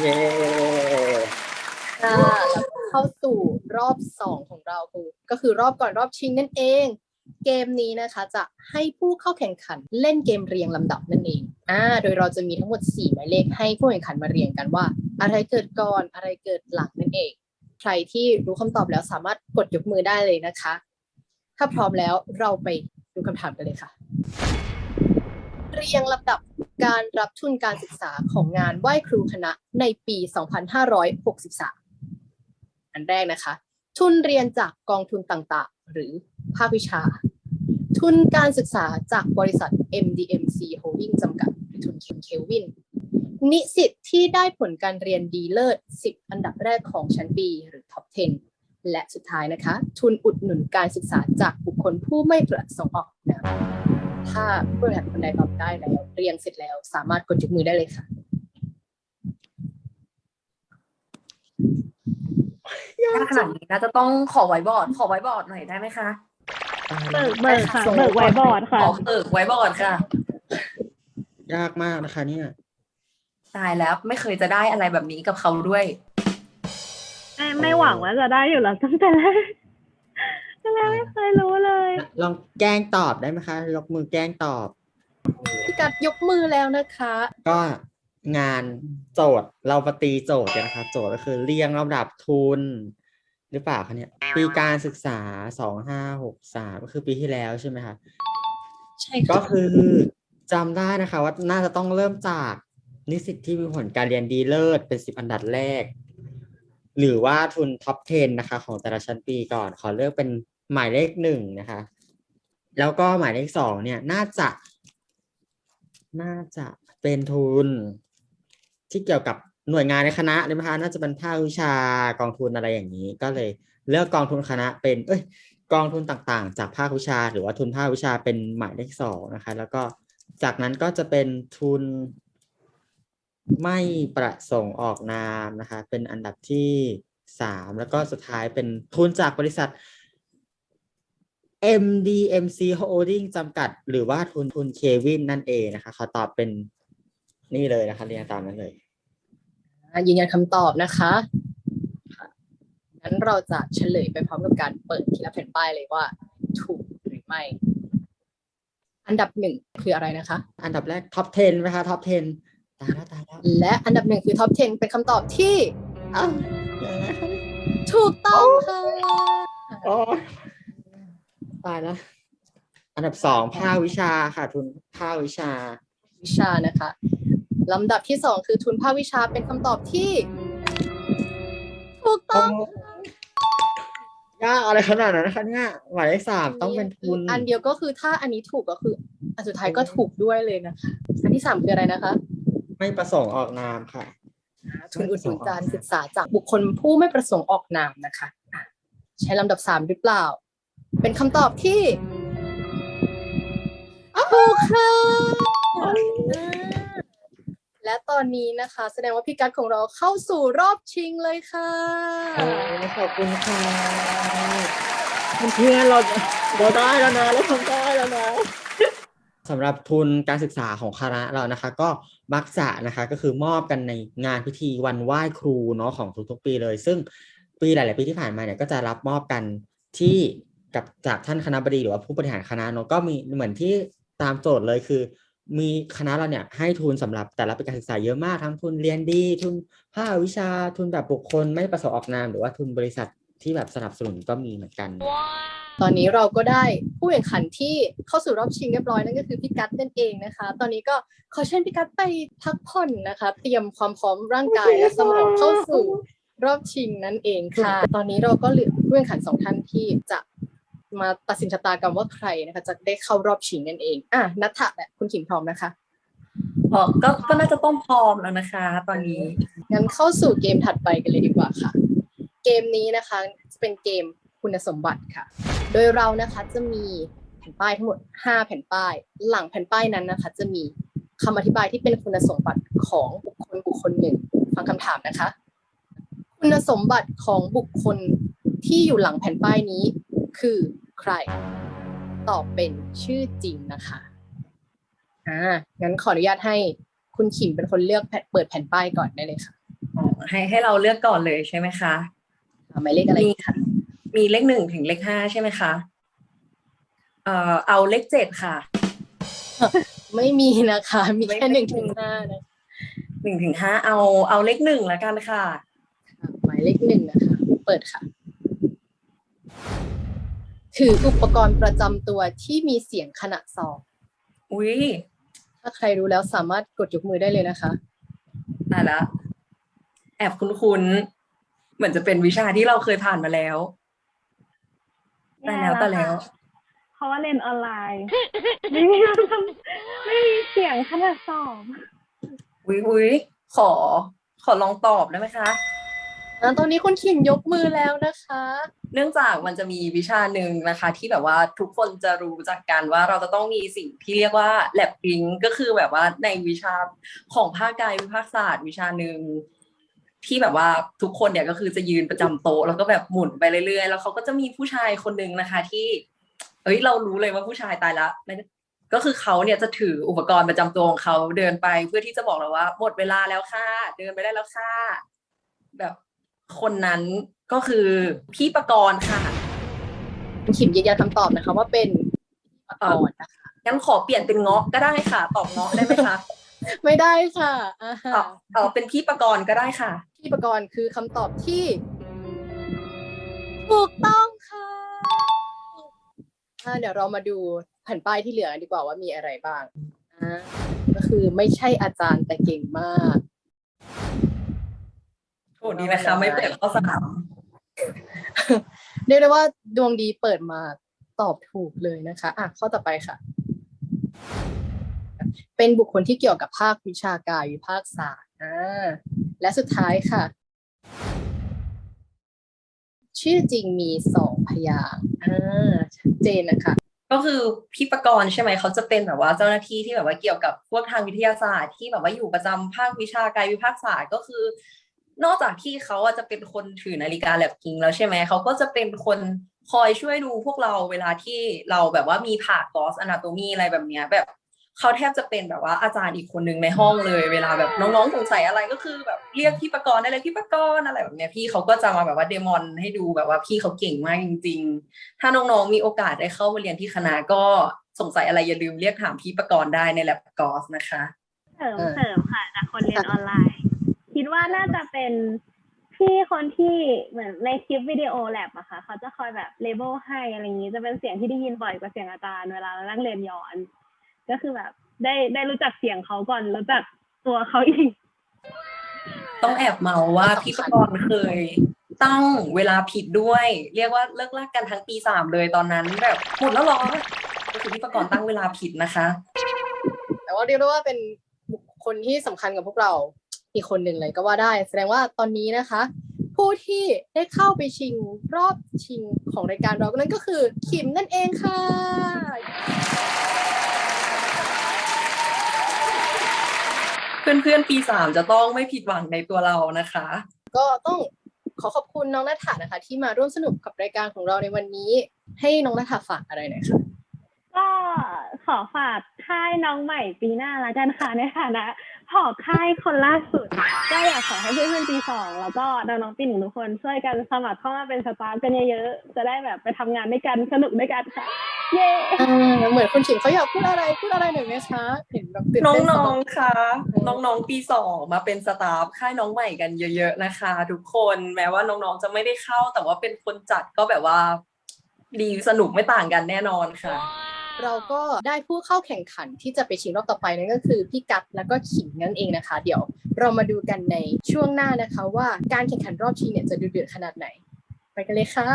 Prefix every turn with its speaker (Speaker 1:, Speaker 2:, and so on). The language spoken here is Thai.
Speaker 1: เย้
Speaker 2: ค่ะแล้วก็เข้าสู่รอบสองของเราคือก็คือรอบก่อนรอบชิงนั่นเอง เกมนี้นะคะจะให้ผู้เข้าแข่งขันเล่นเกมเรียงลำดับนั่นเองอ่าโดยเราจะมีทั้งหมด4หมายเลขให้ผู้แข่งขันมาเรียงกันว่า อะไรเกิดก่อนอะไรเกิดหลังนั่นเอง ใครที่รู้คำตอบแล้วสามารถกดยกมือได้เลยนะคะ ถ้าพร้อมแล้วเราไปดูคำถามกันเลยค่ะ เรียงลำดับ การรับทุนการศึกษาของงานไหว้ครูคณะในปี 2563 อันแรกนะคะ ทุนเรียนจากกองทุนต่างๆ หรือภาควิชา ทุนการศึกษาจากบริษัท MDMC Holding จำกัดหรือทุนเควิน นิสิตที่ได้ผลการเรียนดีเลิศ 10 อันดับแรกของชั้นปีหรือ Top 10 และสุดท้ายนะคะ ทุนอุดหนุนการศึกษาจากบุคคลผู้ไม่ประสงค์ออกนาม ถ้าผู้บริหารคนใดตอบได้แล้ว เรียงเสร็จแล้ว สามารถกดยกมือได้เลยค่ะ
Speaker 3: ยากขนาดนี้น่าจะต้องขอไว้บอร์ด ขอไว้บอร์ดหน่อยได้ไหมคะ
Speaker 4: เบิกเบิกค่ะเบิกไว้บอร์ดค่ะ
Speaker 3: ขอเบิกไว้บอร์ดค่ะ
Speaker 1: ยากมากนะคะเนี่ย
Speaker 3: ตายแล้วไม่เคยจะได้อะไรแบบนี้กับเขาด้วย
Speaker 4: ไม่ไม่หวังว่าจะได้อยู่แล้วตั้งแต่แรก ตั้งแต่แรกไม่เคยรู้เลย
Speaker 1: ลองแกล้งตอบได้ไหมคะยกมือแกล้งตอบ
Speaker 2: พี่กัดยกมือแล้วนะคะ
Speaker 1: ก็งานโจทย์เราปฏิโจทย์กันนะคะ โจทย์ก็คือเรียงลำดับทุน หรือเปล่าคะเนี่ยปีการศึกษาสองห้าหกสามก็คือปีที่แล้วใช่ไหมคะ
Speaker 2: ใช่
Speaker 1: ก็
Speaker 2: ค่ะ
Speaker 1: คือจำได้นะคะว่าน่าจะต้องเริ่มจากนิสิตที่มีผลการเรียนดีเลิศเป็นสิบอันดับแรก หรือว่าทุนท็อป 10 นะคะ ของแต่ละชั้นปีก่อน ขอเลือกเป็น หมายเลขหนึ่งนะคะ แล้วก็หมายเลขสองเนี่ยน่าจะ น่าจะเป็นทุน ที่เกี่ยวกับหน่วยงานในคณะเลยไหมคะน่าจะเป็นภาควิชากองทุนอะไรอย่างนี้ ก็เลยเลือกกองทุนคณะเป็น เอ้ย กองทุนต่างๆ จากภาควิชา หรือว่าทุนภาควิชาเป็นหมายเลขสองนะคะ แล้วก็จากนั้นก็จะเป็นทุนไม่ประสงค์ออกนามนะคะ เป็นอันดับที่สามแล้วก็สุดท้ายเป็นทุนจากบริษัท MDMC Holding จำกัด หรือว่าทุนทุนเควินนั่นเองนะคะขอตอบเป็นนี่เลยนะคะเรียงตามนั้นเลย
Speaker 2: อะยืนยันคำตอบนะคะค่ะงั้นเราจะเฉลยไปพร้อมกับการเปิดทีละแผ่นป้ายเลยว่า ถูกหรือไม่ อันดับหนึ่งคืออะไรนะคะ
Speaker 1: อันดับแรกท็อป 10ไหมคะท็อป 10 ตายแล้วตายแล้ว
Speaker 2: และอันดับหนึ่งคือท็อป 10 เป็นคำตอบที่
Speaker 1: อ้าวยังไงคะ
Speaker 2: ถูกต้องค่ะ
Speaker 1: โอ้ย ตายแล้ว อันดับสองภาควิชาค่ะ ทุนภาควิชา
Speaker 2: วิชานะคะลำดับที่สองคือทุนภาควิชาเป็นคำตอบที่ ถูกต้อง
Speaker 1: ยากอะไรขนาดนั้นนะคะเนี่ยหมายเลขสามต้องเป็นทุน
Speaker 2: อันเดียวก็คือถ้าอันนี้ถูกก็คือ อันสุดท้ายก็ถูกด้วยเลยนะคะ อันที่สามคืออะไรนะคะ
Speaker 1: ไม่ประสงค์ออกนามค่ะ
Speaker 2: ทุนอุดหนุนการศึกษาจากบุคคลผู้ไม่ประสงค์ออกนามนะคะอะใช้ลำดับสามหรือเปล่า เป็นคำตอบที่ถูกค่ะและตอนนี้นะคะ แสดงว่าพี่กัดของเราเข้าสู่รอบชิงเลยค่ะ
Speaker 1: โอ้ยขอบคุณค่ะเพื่อนๆเราเราได้แล้วนะเราทำได้แล้วนะสำหรับทุนการศึกษาของคณะเรานะคะ ก็มักจะนะคะก็คือมอบกันในงานพิธีวันไหว้ครูเนาะของทุกๆปีเลย ซึ่งปีหลาย ๆ ปีที่ผ่านมาเนี่ยก็จะรับมอบกันที่ กับจากท่านคณะบดีหรือว่าผู้บริหารคณะเนาะก็มีเหมือนที่ตามโจทย์เลยคือ มีคณะเราเนี่ยให้ทุนสำหรับแต่ละปีการศึกษาเยอะมากทั้งทุนเรียนดีทุนภาควิชาทุนแบบบุคคลไม่ประสงค์ออกนาม หรือว่าทุนบริษัทที่แบบสนับสนุนก็มีเหมือนกัน
Speaker 2: ตอนนี้เราก็ได้ผู้แข่งขันที่เข้าสู่รอบชิงเรียบร้อยนั่นก็คือพี่กัดนั่นเองนะคะ ตอนนี้ก็ขอเชิญพี่กัดไปพักผ่อนนะคะ เตรียมความพร้อมร่างกายและสมองเข้าสู่รอบชิงนั่นเองค่ะ ตอนนี้เราก็เหลือผู้แข่งขันสองท่านที่จะ มาตัดสินชะตากรรมว่าใครนะคะ จะได้เข้ารอบชิงนั่นเอง อะนัทธะและคุณขิมพร้อมนะคะ
Speaker 3: พอก็ก็น่าจะต้องพร้อมแล้วนะคะ ตอนนี้
Speaker 2: งั้นเข้าสู่เกมถัดไปกันเลยดีกว่าค่ะ เกมนี้นะคะจะเป็นเกมคุณสมบัติค่ะ โดยเรานะคะจะมีแผ่นป้ายทั้งหมด 5 แผ่นป้าย หลังแผ่นป้ายนั้นนะคะ จะมีคำอธิบายที่เป็นคุณสมบัติของบุคคลบุคคลหนึ่งฟังคำถามนะคะ คุณสมบัติของบุคคลที่อยู่หลังแผ่นป้ายนี้ คือใคร ตอบเป็นชื่อจริงนะคะอ่างั้นขออนุญาตให้คุณขิมเป็นคนเลือกแผ่นเปิดแผ่นป้ายก่อนได้เลยค่ะ
Speaker 3: ให้ให้เราเลือกก่อนเลยใช่ไหมคะ
Speaker 2: อะหมายเลขอะไร
Speaker 3: มีค่ะมีเลขหนึ่งถึงเลขห้าใช่ไหมคะเอ่อเอาเลขเจ็ดค่ะ
Speaker 2: ไม่มีนะคะ มี
Speaker 3: ไม่
Speaker 2: แค่ห
Speaker 3: ไม่
Speaker 2: นึ่ง
Speaker 3: มี
Speaker 2: ถึงห้านะ
Speaker 3: หนึ่งถึงห้าเอาเอาเลขหนึ่งแล้วกันค่ะ
Speaker 2: ค่ะ หมายเลขหนึ่งนะคะ เปิดค่ะ ถืออุปกรณ์ประจำตัวที่มีเสียงขณะสอบ
Speaker 3: อุ้ย
Speaker 2: ถ้าใครรู้แล้วสามารถกดยกมือได้เลยนะคะ
Speaker 3: ตายละแอบคุ้นๆ เหมือนจะเป็นวิชาที่เราเคยผ่านมาแล้วแต่แล้วแต่แล้ว
Speaker 4: เพราะว่าเรียนออนไลน์ ไม่มีไม่มีเสียงขนาดสอบ
Speaker 3: อุ้ยอุ้ยขอ ขอลองตอบได้ไหมคะ
Speaker 2: อะ ตอนนี้คุณขิงยกมือแล้วนะคะ
Speaker 3: เนื่องจากมันจะมีวิชาหนึ่งนะคะ ที่แบบว่าทุกคนจะรู้จักกันว่าเราจะต้องมีสิ่งที่เรียกว่า lab ring ก็คือแบบว่าในวิชาของภาคกายวิภาคศาสตร์ วิชาหนึ่งที่แบบว่าทุกคนเนี่ยก็คือจะยืนประจำโต๊ะแล้วก็แบบหมุนไปเรื่อยๆ แล้วเขาก็จะมีผู้ชายคนหนึ่งนะคะ ที่ เอ้ยเรารู้เลยว่าผู้ชายตายละไม่ก็คือเขาเนี่ยจะถืออุปกรณ์ประจำตัวของเขาเดินไปเพื่อที่จะบอกเราว่า หมดเวลาแล้วค่ะเดินไปได้แล้วค่ะแบบ คนนั้นก็คือพี่ประกรณ์ค่ะ
Speaker 2: คุณขิมยืนยันคำตอบนะคะว่าเป็นอุปกรณ์นะคะ
Speaker 3: งั้นขอเปลี่ยนเป็นเงาะก็ได้ค่ะ ตอบเงาะได้ไหมคะ
Speaker 2: ไม่ได้ค่ะอ่าฮะ
Speaker 3: ตอบเออเป็นพี่ประกรณ์ก็ได้ค่ะ
Speaker 2: พี่ประกรณ์คือคำตอบที่ ถูกต้องค่ะอ่าเดี๋ยวเรามาดูแผ่นป้ายที่เหลือกันดีกว่าว่ามีอะไรบ้างอ่าก็คือไม่ใช่อาจารย์แต่เก่งมาก
Speaker 3: โหดีนะคะ ไม่เปิดข้อสาม
Speaker 2: เรียกได้ว่าดวงดีเปิดมาตอบถูกเลยนะคะอะข้อต่อไปค่ะ เป็นบุคคลที่เกี่ยวกับภาควิชากายวิภาคศาสตร์อ่าและสุดท้ายค่ะ ชื่อจริงมีสองพยางค์อ่าชัดเจนนะคะ
Speaker 3: ก็คือพี่ประกรณ์ใช่ไหมเขาจะเป็นแบบว่าเจ้าหน้าที่ที่แบบว่าเกี่ยวกับพวกทางวิทยาศาสตร์ที่แบบว่าอยู่ประจำภาควิชากายวิภาคศาสตร์ก็คือ นอกจากที่เขาจะเป็นคนถือนาฬิกาแลบกิงแล้วใช่ไหมเขาก็จะเป็นคนคอยช่วยดูพวกเราเวลาที่เราแบบว่ามีผ่ากอสอนาโตมีอะไรแบบเนี้ยแบบเขาแทบจะเป็นแบบว่าอาจารย์อีกคนหนึ่งในห้องเลย เวลาแบบน้องๆสงสัยอะไรก็คือแบบเรียกพี่ประกรณ์ได้เลยพี่ประกรณ์อะไรแบบเนี้ยพี่เขาก็จะมาแบบว่าเดมอนให้ดูแบบว่าพี่เขาเก่งมากจริง ๆ ถ้าน้องๆมีโอกาสได้เข้ามาเรียนที่คณะก็สงสัยอะไรอย่าลืมเรียกถามพี่ประกรณ์ได้ในแลบกอสนะคะ
Speaker 4: เสริม
Speaker 2: เออ
Speaker 4: เสริมค่ะจากคนเรียนออนไลน์ คิดว่าน่าจะเป็นพี่คนที่เหมือนในคลิปวิดีโอแลบอะค่ะ เขาจะคอยแบบเลเบลให้อะไรอย่างนี้จะเป็นเสียงที่ได้ยินบ่อยกว่าเสียงอาจารย์เวลาเรานั่งเรียนย้อน ก็คือแบบได้ได้รู้จักเสียงเขาก่อนรู้จักตัวเขาอีก
Speaker 3: ต้องแอบเมาว่าพี่ประกรณ์เคยตั้งเวลาผิดด้วย เรียกว่าเลิกลากกันทั้งปีสามเลยตอนนั้นแบบหมดแล้วเหรอก็คือพี่ประกรณ์ตั้งเวลาผิดนะคะ
Speaker 2: แต่ว่าเรียกได้ว่าเป็นบุคคลที่สำคัญกับพวกเรา อีกคนหนึ่งเลยก็ว่าได้ แสดงว่าตอนนี้นะคะ ผู้ที่ได้เข้าไปชิงรอบชิงของรายการเรานั่นก็คือขิมนั่นเองค่ะ
Speaker 3: เพื่อนๆปีสามจะต้องไม่ผิดหวังในตัวเรานะคะ
Speaker 2: ก็ต้องขอขอบคุณน้องนัฐานะคะ ที่มาร่วมสนุกกับรายการของเราในวันนี้ ให้น้องนัฐาฝากอะไรหน่อยค่ะ
Speaker 4: ก็ขอฝากค่ายน้องใหม่ปีหน้าละกันค่ะในฐานะ ผอค่ายคนล่าสุด ก็อยากขอให้เพื่อนๆปีสองแล้วก็น้องๆปีหนึ่งทุกคนช่วยกันสมัครเข้ามาเป็นสตาฟกันเยอะๆ จะได้แบบไปทำงานด้วยกันสนุกด้วยกันค่ะ เย้
Speaker 2: อ่าเหมือนคุณขิมเขาอยากพูดอะไรพูดอะไรหน่อยไหมคะเห็นแบบตื่น
Speaker 3: น้
Speaker 2: เต้น
Speaker 3: องๆคะน้องๆปีสองมาเป็นสตาฟค่ายน้องใหม่กันเยอะ ๆนะคะ ทุกคนแม้ว่าน้องๆจะไม่ได้เข้า แต่ว่าเป็นคนจัดก็แบบว่า ดีสนุกไม่ต่างกันแน่นอนค่ะ
Speaker 2: เราก็ได้ผู้เข้าแข่งขันที่จะไปชิงรอบต่อไปนั่นก็คือพี่กัปแล้วก็ขิงนั่นเองนะคะ เดี๋ยวเรามาดูกันในช่วงหน้านะคะ ว่าการแข่งขันรอบชิงเนี่ยจะดูเดือดขนาดไหน ไปกันเลยค่ะ